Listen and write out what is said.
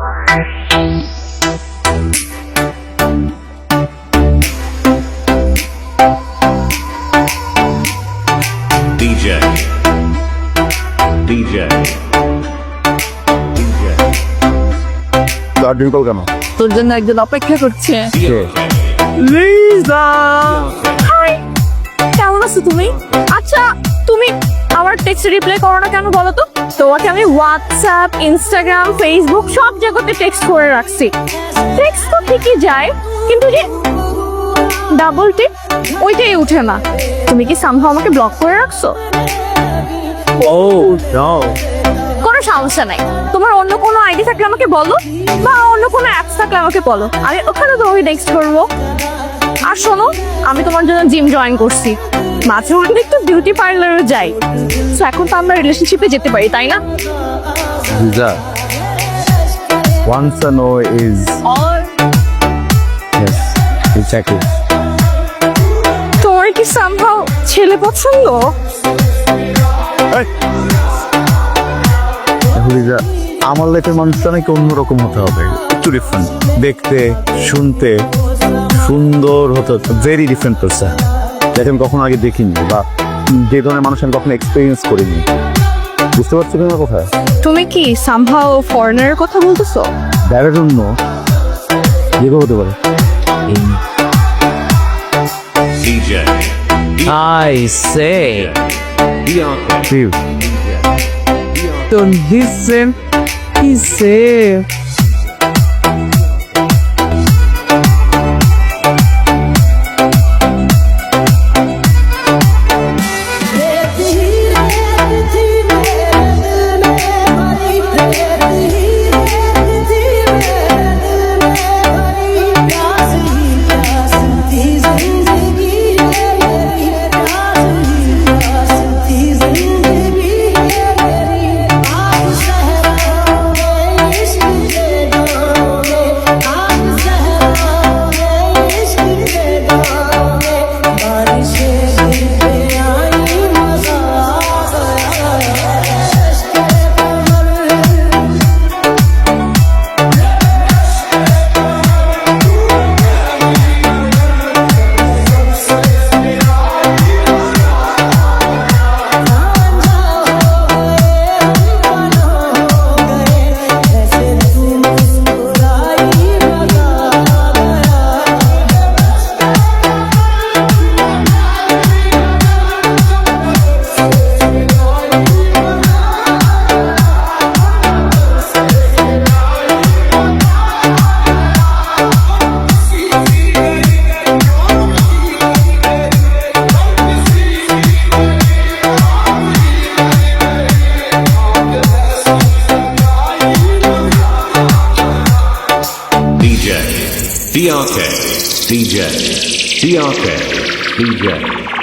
DJ. DJ. DJ. Garden কল কেন তোর জন্য একজন অপেক্ষা করছে। লিজা হাই কেমন আছো তুমি? আচ্ছা তুমি আমার টেক্সট রিপ্লাই করো না কেন বলো তো? তোমাকে আমি হোয়াটসঅ্যাপ ইনস্টাগ্রাম ফেসবুক সব জায়গাতে টেক্সট করে রাখছি। টেক্সট তো ঠিকই যায় কিন্তু যে ডাবল টিক ওইটাই উঠে না। তুমি কি সামহাও আমাকে ব্লক করে রাখছো? ও নো কোনো সমস্যা নাই। তোমার অন্য কোনো আইডি থাকলে আমাকে বলো বা অন্য কোনো অ্যাপস থাকলে আমাকে বলো। আমি ওখানে তোমাকে নেক্সট করব। আর শোনো আমি তোমার জন্য জিম জয়েন করছি। মাঝে মধ্যে একটু বিউটি পার্লারে যাই। তো এখন তো আমরা রিলেশনশিপে যেতে পারি তাই না? A no is yes exactly. তোমার কি সামহাও ছেলে পছন্দ? আমার লাইফের মানুষটা নাকি অন্যরকম হতে হবে। একটু ডিফারেন্ট দেখতে শুনতে সুন্দর হতে ভেরি ডিফারেন্ট পার্সন যাকে আমি কখনো আগে দেখিনি বা যে ধরনের মানুষ আমি কখনো এক্সপিরিয়েন্স করিনি। বুঝতে পারছ কি আমার কথা তুমি কি সামহাও ফরেনারের কথা বলতেছো? দেখার জন্য যেগুলো হতে পারে? Bianca. Steve, don't listen. He say, DJ. Bianca. DJ. Bianca. DJ.